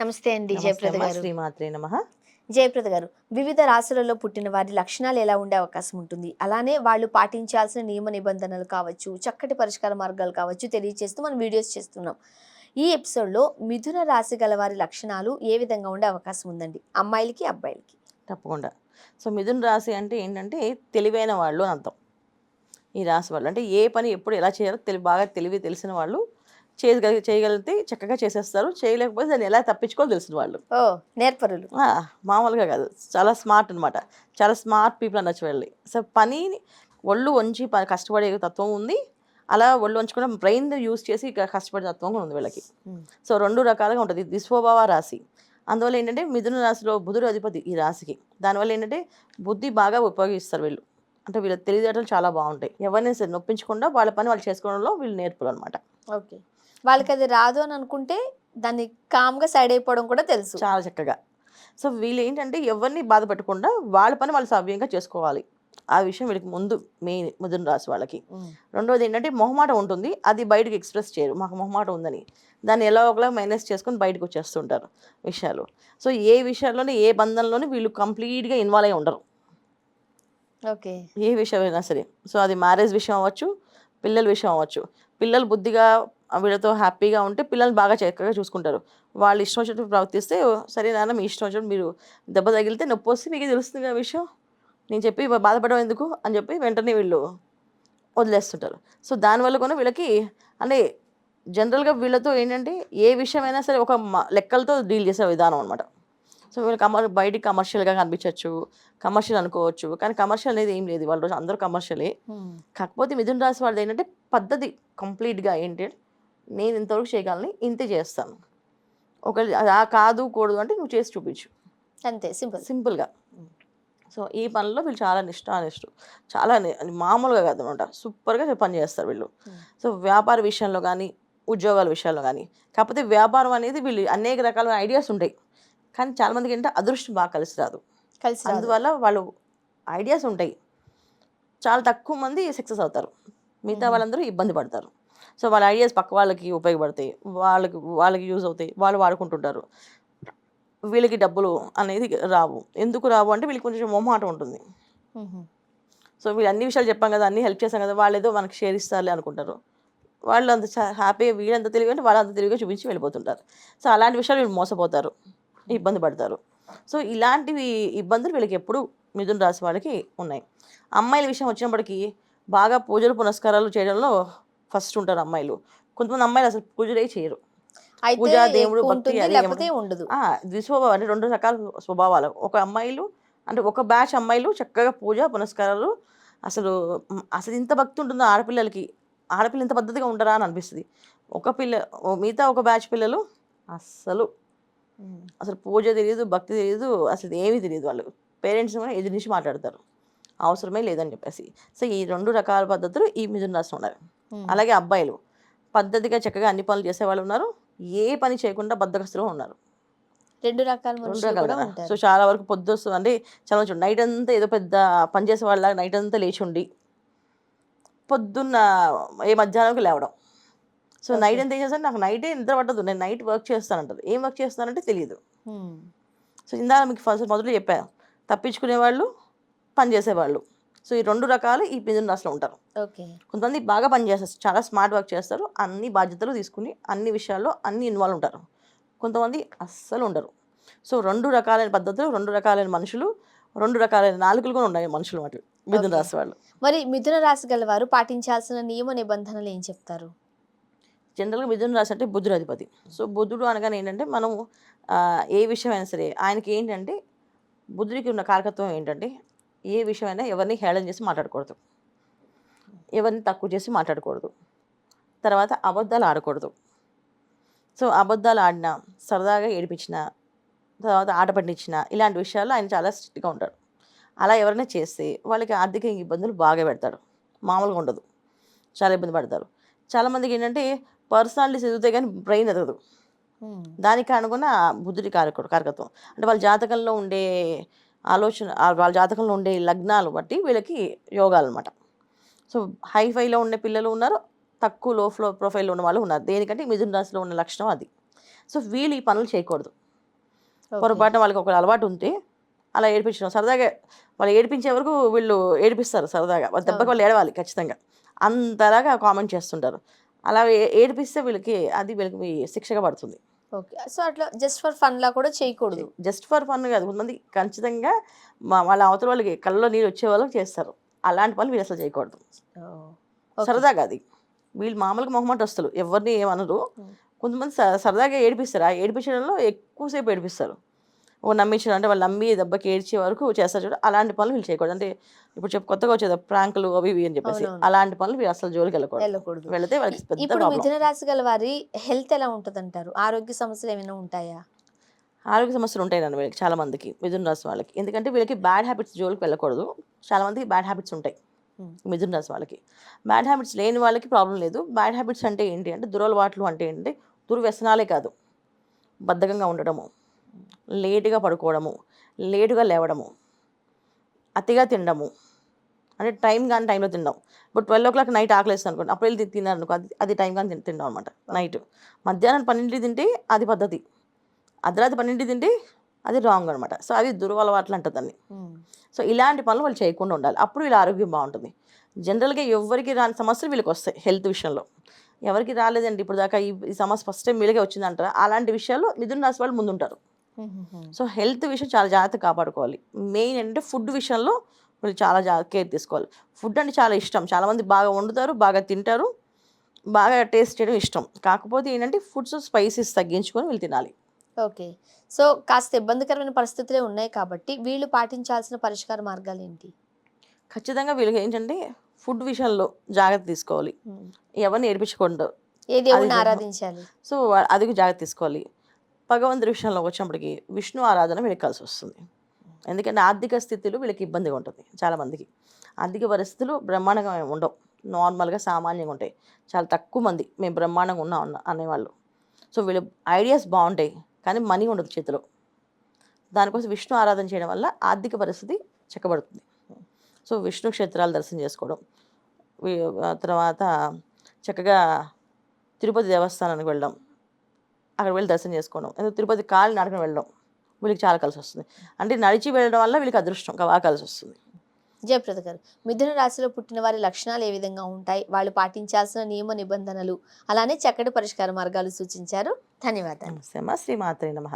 నమస్తే అండి జయప్రద గారు. శ్రీమాత్రే నమ. జయప్రద గారు వివిధ రాశులలో పుట్టిన వారి లక్షణాలు ఎలా ఉండే అవకాశం ఉంటుంది? అలానే వాళ్ళు పాటించాల్సిన నియమ నిబంధనలు కావచ్చు చక్కటి పరిష్కార మార్గాలు కావచ్చు తెలియజేస్తూ మనం వీడియోస్ చేస్తున్నాం. ఈ ఎపిసోడ్లో మిథున రాశి గల వారి లక్షణాలు ఏ విధంగా ఉండే అవకాశం ఉందండి? అమ్మాయిలకి అబ్బాయిలకి? తప్పకుండా. సో మిథున రాశి అంటే ఏంటంటే తెలివైన వాళ్ళు అని అర్థం. ఈ రాశి వాళ్ళు అంటే ఏ పని ఎప్పుడు ఎలా చేయాలో తెలి బాగా తెలివి తెలిసిన వాళ్ళు చేయగలి చేయగలిగితే చక్కగా చేసేస్తారు. చేయలేకపోతే దాన్ని ఎలా తప్పించుకోవాలో తెలిసిన వాళ్ళు. ఓ నేర్పరులు. మామూలుగా కాదు. చాలా స్మార్ట్ అనమాట చాలా స్మార్ట్ పీపుల్ అనొచ్చు వెళ్ళి సో పనిని ఒళ్ళు వంచి కష్టపడే తత్వం ఉంది. అలా ఒళ్ళు వంచుకున్న బ్రెయిన్ యూస్ చేసి కష్టపడే తత్వం కూడా ఉంది వీళ్ళకి. సో రెండు రకాలుగా ఉంటుంది. ఇది దిస్వభావ రాశి. అందువల్ల ఏంటంటే మిథున రాశిలో బుధుడు అధిపతి ఈ రాశికి. దానివల్ల ఏంటంటే బుద్ధి బాగా ఉపయోగిస్తారు వీళ్ళు. అంటే వీళ్ళ తెలివితేటలు చాలా బాగుంటాయి. ఎవరిని సరే నొప్పించకుండా వాళ్ళ పని వాళ్ళు చేసుకోవడంలో వీళ్ళు నేర్పులు అనమాట ఓకే. వాళ్ళకి అది రాదు అని అనుకుంటే దాన్ని కామ్గా సైడ్ అయిపోవడం కూడా తెలుసు. చాలా చక్కగా. సో వీళ్ళు ఏంటంటే ఎవరిని బాధ పెట్టకుండా వాళ్ళ పని వాళ్ళు సవ్యంగా చేసుకోవాలి. ఆ విషయం వీళ్ళకి ముందు మెయిన్ మిథున రాశి వాళ్ళకి. రెండోది ఏంటంటే మొహమాట ఉంటుంది. అది బయటకు ఎక్స్ప్రెస్ చేయరు. మాకు మొహమాట ఉందని. దాన్ని ఎలా ఒకలా మైనస్ చేసుకొని బయటకు వచ్చేస్తుంటారు విషయాలు. సో ఏ విషయాల్లోనే ఏ బంధంలోనే వీళ్ళు కంప్లీట్గా ఇన్వాల్వ్ అయి ఉండరు. ఓకే. ఏ విషయమైనా సరే. సో అది మ్యారేజ్ విషయం అవ్వచ్చు పిల్లల విషయం అవ్వచ్చు. పిల్లలు బుద్ధిగా వీళ్ళతో హ్యాపీగా ఉంటే పిల్లల్ని బాగా చక్కగా చూసుకుంటారు. వాళ్ళు ఇష్టం వచ్చినట్టు ప్రవర్తిస్తే సరే నాన్న మీ ఇష్టం వచ్చినట్టు మీరు దెబ్బ తగిలితే నొప్పి వస్తే మీకు తెలుస్తుంది కదా విషయం. నేను చెప్పి బాధపడడం ఎందుకు అని చెప్పి వెంటనే వీళ్ళు వదిలేస్తుంటారు. సో దానివల్ల కూడా వీళ్ళకి అంటే జనరల్గా వీళ్ళతో ఏంటంటే ఏ విషయమైనా సరే ఒక లెక్కలతో డీల్ చేసే విధానం అనమాట సో వీళ్ళు కమర్ బయటికి కమర్షియల్గా కనిపించవచ్చు కమర్షియల్ అనుకోవచ్చు కానీ కమర్షియల్ అనేది ఏం లేదు. వాళ్ళ రోజు అందరూ కమర్షియలే. కాకపోతే మిథున రాశి వాళ్ళది ఏంటంటే పద్ధతి కంప్లీట్గా ఏంటి నేను ఇంతవరకు చేయగలని ఇంతే చేస్తాను. ఒక ఆ కాదు కూడదు అంటే నువ్వు చేసి చూపించు. అంతే సింపుల్. సింపుల్గా. సో ఈ పనిలో వీళ్ళు చాలా నిష్ఠానిష్ఠు చాలా మామూలుగా కాదు అనమాట సూపర్గా పని చేస్తారు వీళ్ళు. సో వ్యాపార విషయంలో కానీ ఉద్యోగాల విషయాల్లో కానీ కాకపోతే వ్యాపారం అనేది వీళ్ళు అనేక రకాల ఐడియాస్ ఉంటాయి. కానీ చాలామందికి ఏంటంటే అదృష్టం బాగా కలిసి రాదు. కలిసి. అందువల్ల వాళ్ళు ఐడియాస్ ఉంటాయి. చాలా తక్కువ మంది సక్సెస్ అవుతారు. మిగతా. వాళ్ళందరూ ఇబ్బంది పడతారు. సో వాళ్ళ ఐడియాస్ పక్క వాళ్ళకి ఉపయోగపడతాయి. వాళ్ళకి వాళ్ళకి యూజ్ అవుతాయి. వాళ్ళు వాడుకుంటుంటారు. వీళ్ళకి డబ్బులు అనేది రావు. ఎందుకు రావు అంటే వీళ్ళకి కొంచెం మొహమాట ఉంటుంది. సో వీళ్ళు అన్ని విషయాలు చెప్పాం కదా అన్ని హెల్ప్ చేస్తాం కదా వాళ్ళు ఏదో మనకి షేర్ ఇస్తారులే అనుకుంటారు. వాళ్ళు అంత హ్యాపీగా వీళ్ళంత తెలివి అంటే వాళ్ళు అంత తెలివిగా చూపించి వెళ్ళిపోతుంటారు. సో అలాంటి విషయాలు వీళ్ళు మోసపోతారు. ఇబ్బంది పడతారు. సో ఇలాంటివి ఇబ్బందులు వీళ్ళకి ఎప్పుడు మిథున రాశి వాళ్ళకి ఉన్నాయి. అమ్మాయిల విషయం వచ్చినప్పటికీ బాగా పూజలు పునస్కారాలు చేయడంలో ఫస్ట్ ఉంటారు అమ్మాయిలు. కొంతమంది అమ్మాయిలు అసలు పూజలే చేయరు. పూజ, దేవుడు, భక్తి ఉండదు. ద్విస్వభావం అంటే రెండు రకాల స్వభావాలు. ఒక అమ్మాయిలు అంటే ఒక బ్యాచ్ అమ్మాయిలు చక్కగా పూజ పునస్కారాలు. అసలు అసలు ఇంత భక్తి ఉంటుందో ఆడపిల్లలకి. ఆడపిల్ల ఇంత పద్ధతిగా ఉంటారా అని అనిపిస్తుంది. ఒక పిల్ల మిగతా ఒక బ్యాచ్ పిల్లలు అస్సలు. అసలు పూజ తెలియదు భక్తి తెలియదు అసలు ఏమీ తెలియదు వాళ్ళు. పేరెంట్స్ కూడా ఎదురు నుంచి మాట్లాడతారు. అవసరమే లేదని చెప్పేసి. సో ఈ రెండు రకాల పద్ధతులు ఈ మిథున రాశిలో ఉన్నారు. అలాగే అబ్బాయిలు. పద్ధతిగా చక్కగా అన్ని పనులు చేసేవాళ్ళు ఉన్నారు. ఏ పని చేయకుండా బద్దకస్తులు ఉన్నారు. రెండు రకాల రెండు రకాలు సో చాలా వరకు పొద్దు అంటే చాలా మంచి నైట్ అంతా ఏదో పెద్ద పని చేసే వాళ్ళ నైట్ అంతా లేచి ఉండి పొద్దున్న ఏ మధ్యాహ్నంకి లేవడం. సో. నైట్ ఏం చేస్తాను నాకు నైటే నిద్ర పట్టదు. నేను నైట్ వర్క్ చేస్తానంటారు ఏం వర్క్ చేస్తానంటే తెలియదు. సో ఇందాక మీకు ఫస్ట్ మొదలు చెప్పాను తప్పించుకునే వాళ్ళు పని చేసేవాళ్ళు. సో ఈ రెండు రకాలు ఈ మిథున రాశిలో ఉంటారు. ఓకే. కొంతమంది బాగా పని చేస్తారు చాలా స్మార్ట్ వర్క్ చేస్తారు అన్ని బాధ్యతలు తీసుకుని అన్ని విషయాల్లో అన్ని ఇన్వాల్వ్ ఉంటారు. కొంతమంది అస్సలు ఉండరు. సో రెండు రకాలైన పద్ధతులు రెండు రకాలైన మనుషులు రెండు రకాలైన నాలుకలు కూడా ఉన్నాయి మనుషులు మాట మిథున. రాశి వాళ్ళు. మరి మిథున రాశి గల వారు పాటించాల్సిన నియమ నిబంధనలు ఏం చెప్తారు? జనరల్గా మిథున రాశి అంటే బుద్ధుడు అధిపతి సో బుద్ధుడు అనగానే ఏంటంటే మనం ఏ విషయమైనా సరే ఆయనకి ఏంటంటే బుద్ధుడికి ఉన్న కారకత్వం ఏంటంటే ఏ విషయమైనా ఎవరిని హేళన చేసి మాట్లాడకూడదు. ఎవరిని తక్కువ చేసి మాట్లాడకూడదు. తర్వాత అబద్ధాలు ఆడకూడదు. సో అబద్ధాలు ఆడినా సరదాగా ఏడిపించిన తర్వాత ఆట పట్టించిన ఇలాంటి విషయాల్లో ఆయన చాలా స్ట్రిక్ట్గా ఉంటాడు. అలా ఎవరైనా చేస్తే వాళ్ళకి ఆర్థిక ఇబ్బందులు బాగా పెడతాడు. మామూలుగా ఉండదు. చాలా ఇబ్బంది పడతారు. చాలామందికి ఏంటంటే పర్సనాలిటీస్ ఎదుగుతాయి కానీ బ్రెయిన్ ఎదగదు. దానికి అనుగుణ బుద్ధుడి కారకుడు కారకత్వం. అంటే వాళ్ళ జాతకంలో ఉండే ఆలోచన వాళ్ళ జాతకంలో ఉండే లగ్నాలు బట్టి వీళ్ళకి యోగాలు అనమాట సో హై ఫైలో ఉండే పిల్లలు ఉన్నారు తక్కువ లో ఫ్లో ప్రొఫైల్లో ఉన్న వాళ్ళు ఉన్నారు. దేనికంటే మిథున రాశిలో ఉన్న లక్షణం అది. సో వీళ్ళు ఈ పనులు చేయకూడదు. పొరపాటున వాళ్ళకి ఒక అలవాటు ఉంటే అలా ఏడిపించడం. సరదాగా వాళ్ళు ఏడిపించే వరకు వీళ్ళు ఏడిపిస్తారు సరదాగా. వాళ్ళ దెబ్బకి వాళ్ళు ఏడవాలి ఖచ్చితంగా. అంతలాగా కామెంట్ చేస్తుంటారు. అలా ఏడిపిస్తే వీళ్ళకి అది వీళ్ళకి శిక్షగా పడుతుంది. ఓకే. సో అట్లా జస్ట్ ఫర్ ఫన్ లా కూడా చేయకూడదు. జస్ట్ ఫర్ ఫన్ కాదు. కొంతమంది ఖచ్చితంగా మా వాళ్ళ అవతల వాళ్ళకి కళ్ళలో నీరు వచ్చే వాళ్ళకి చేస్తారు. అలాంటి పనులు వీళ్ళు అసలు చేయకూడదు. సరదాగా అది. వీళ్ళు మామూలుగా మొహమాట వస్తులు ఎవరిని ఏమనరు. కొంతమంది సరదాగా ఏడిపిస్తారు. ఆ ఏడిపించడంలో ఎక్కువసేపు ఏడిపిస్తారు. ఓ నమ్మించడం అంటే వాళ్ళు నమ్మి దెబ్బకి ఏడ్చే వరకు చేస్తారు చూడ. అలాంటి పనులు వీళ్ళు చేయకూడదు. అంటే ఇప్పుడు చెప్పు కొత్తగా వచ్చేది ప్రాంకులు అవి ఇవి అని చెప్పేసి. అలాంటి పనులు వీళ్ళు అసలు జోలికి వెళ్ళకూడదు. వెళితే వాళ్ళకి ఇప్పుడు మిథున రాశి గల వారి హెల్త్ ఎలా ఉంటుంది అంటారు ఆరోగ్య సమస్యలు ఏమైనా ఉంటాయా? ఆరోగ్య సమస్యలు ఉంటాయి నన్ను వీళ్ళకి చాలా మందికి మిథున రాశి వాళ్ళకి. ఎందుకంటే వీళ్ళకి బ్యాడ్ హ్యాబిట్స్ జోలికి వెళ్ళకూడదు. చాలా మందికి బ్యాడ్ హ్యాబిట్స్ ఉంటాయి. మిథున రాశి వాళ్ళకి. బ్యాడ్ హ్యాబిట్స్ లేని వాళ్ళకి ప్రాబ్లం లేదు. బ్యాడ్ హ్యాబిట్స్ అంటే ఏంటి అంటే దురలవాట్లు అంటే ఏంటి దుర్వ్యసనాలే కాదు. బద్ధకంగా ఉండడము లేటుగా పడుకోవడము లేటుగా లేవడము అతిగా తినడము. అంటే టైం కానీ టైంలో తినడం. ఇప్పుడు ట్వెల్వ్ ఓ క్లాక్ నైట్ ఆకలేస్తుంది అనుకోండి అప్పుడు వెళ్ళి తిన్నారు అనుకో అది అది టైం కానీ తినడం అనమాట నైట్. మధ్యాహ్నం పన్నెండింటికి తింటే అది పద్ధతి. అర్ధరాత్రి పన్నెండింటికి తింటే అది రాంగ్ అనమాట సో అది దురలవాట్లు అంటుంది దాన్ని. సో ఇలాంటి పనులు వాళ్ళు చేయకుండా ఉండాలి. అప్పుడు వీళ్ళ ఆరోగ్యం బాగుంటుంది. జనరల్గా ఎవరికి రాని సమస్యలు వీళ్ళకి వస్తాయి హెల్త్ విషయంలో. ఎవరికి రాలేదండి ఇప్పుడు దాకా ఈ ఈ సమస్య ఫస్ట్ టైం వీళ్ళకే వచ్చిందంటారా? అలాంటి విషయాల్లో మిథున రాశి వాళ్ళు ముందుంటారు. సో హెల్త్ విషయం చాలా జాగ్రత్త కాపాడుకోవాలి. మెయిన్ అంటే ఫుడ్ విషయంలో వీళ్ళు చాలా జాగ్రత్త కేర్ తీసుకోవాలి. ఫుడ్ అంటే చాలా ఇష్టం. చాలామంది బాగా వండుతారు బాగా తింటారు బాగా టేస్ట్ చేయడం ఇష్టం. కాకపోతే ఏంటంటే ఫుడ్స్ స్పైసెస్ తగ్గించుకొని వీళ్ళు తినాలి. ఓకే. సో కాస్త ఇబ్బందికరమైన పరిస్థితులే ఉన్నాయి కాబట్టి వీళ్ళు పాటించాల్సిన పరిష్కార మార్గాలు ఏంటి? ఖచ్చితంగా వీళ్ళకి ఏంటంటే ఫుడ్ విషయంలో జాగ్రత్త తీసుకోవాలి. ఎవరిని ఏడిపించకూడదు. ఏ ఆరాధించాలి? సో అది జాగ్రత్త తీసుకోవాలి. భగవంతుడి విషయంలోకి వచ్చినప్పటికి విష్ణు ఆరాధన వీళ్ళకి కలిసి వస్తుంది. ఎందుకంటే ఆర్థిక స్థితిలో వీళ్ళకి ఇబ్బందిగా ఉంటుంది చాలామందికి ఆర్థిక పరిస్థితులు బ్రహ్మాండంగా ఉండవు. నార్మల్గా సామాన్యంగా ఉంటాయి. చాలా తక్కువ మంది మేము బ్రహ్మాండంగా ఉన్నాం అనేవాళ్ళు. సో వీళ్ళ ఐడియాస్ బాగుంటాయి కానీ మనీ ఉండదు చేతిలో. దానికోసం విష్ణు ఆరాధన చేయడం వల్ల ఆర్థిక పరిస్థితి చెక్కబడుతుంది. సో విష్ణు క్షేత్రాలు దర్శనం చేసుకోవడం తర్వాత చక్కగా తిరుపతి దేవస్థానానికి వెళ్ళడం అక్కడ వెళ్ళి దర్శనం చేసుకోవడం. ఎందుకు? తిరుపతి కాలి నడకని వెళ్ళడం వీళ్ళకి చాలా కలిసి వస్తుంది. అంటే నడిచి వెళ్ళడం వల్ల వీళ్ళకి అదృష్టం బాగా కలిసి వస్తుంది. జయప్రద గారు మిథున రాశిలో పుట్టిన వారి లక్షణాలు ఏ విధంగా ఉంటాయి? వాళ్ళు పాటించాల్సిన నియమ నిబంధనలు అలానే చక్కటి పరిష్కార మార్గాలు సూచించారు. ధన్యవాదాలు. శ్రీమాత్రే నమ.